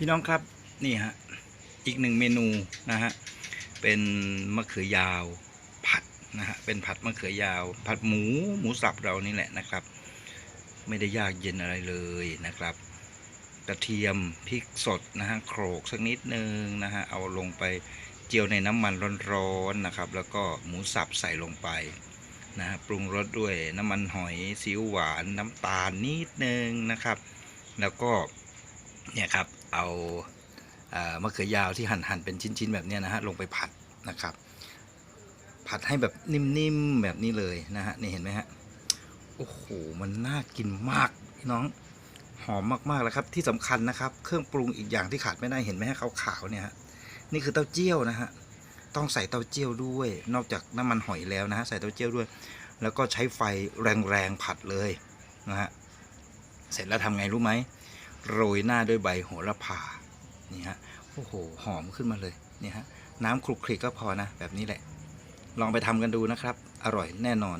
พี่น้องครับนี่ฮะอีกหนึ่งเมนูนะฮะเป็นมะเขือยาวผัดนะฮะเป็นผัดมะเขือยาว ผัดหมูหมูสับเรานี่แหละนะครับ ไม่ได้ยากเย็นอะไรเลยนะครับ กระเทียมพริกสดนะฮะโขลกสักนิดนึงนะฮะเอาลงไปเจียวในน้ำมันร้อนๆนะครับ แล้วก็หมูสับใส่ลงไปนะฮะปรุงรสด้วยน้ำมันหอยซีอิ๊วหวานน้ำตาลนิดนึงนะครับ แล้วก็เนี่ยครับ เอาเอ่อมะเขือยาวที่หั่นหั่นเป็นชิ้นๆแบบนี้นะฮะลงไปผัดนะครับ ผัดให้แบบนิ่มๆแบบนี้เลยนะฮะนี่เห็นไหมฮะโอ้โหมันน่ากินมากพี่น้องหอมมากๆแล้วครับที่สำคัญนะครับ เครื่องปรุงอีกอย่างที่ขาดไม่ได้เห็นไหมฮะขาวๆเนี่ยฮะนี่คือเต้าเจี้ยวนะฮะต้องใส่เต้าเจี้ยวด้วย นอกจากน้ำมันหอยแล้วนะฮะใส่เต้าเจี้ยวด้วย แล้วก็ใช้ไฟแรงๆผัดเลยนะฮะเสร็จแล้วทำไงรู้ไหม โรยหน้าด้วยใบโหระพานี่ฮะโอ้โหหอมขึ้นมาเลยนี่ฮะน้ำคลุกคลิกก็พอนะแบบนี้แหละ ลองไปทำกันดูนะครับ อร่อยแน่นอน